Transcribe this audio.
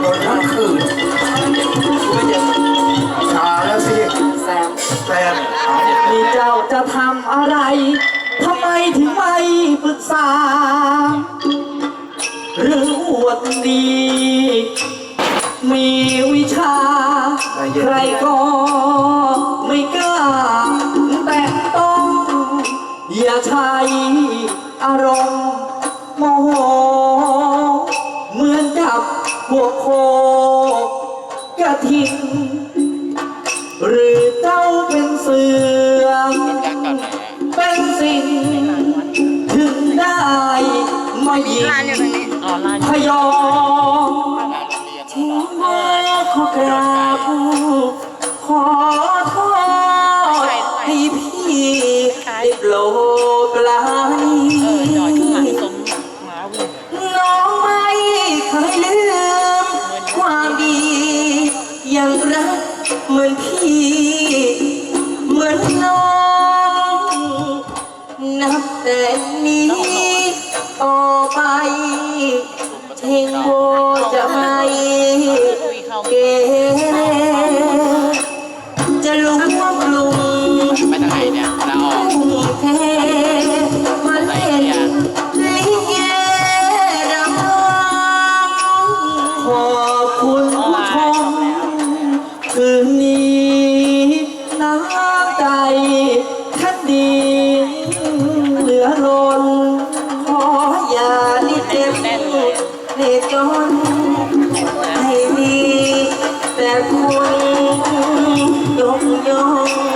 โดนทั้งคืนไม่เจอชาแล้วสิแซมแต่นี่เจ้าจะทำอะไรทำไมถึงไม่ปรึกษา หรืออวดดี มีวิชา ใครก็ไม่กล้า แต่ต้อง อย่าใช้อารมณ์โมโห ระทิง หรือเจ้าเป็นเสือ เป็นสิ่ง ถึงได้มายิงร้านองนี้อ๋อร้านพยองถึงแม้ขอกราบขอโทษให้พี่ได้โปรด เหมือนพี่ เหมือนน้อง นับแต่นี้ต่อไปเทงโบจ จนให้มีแต่คุณยกย่อง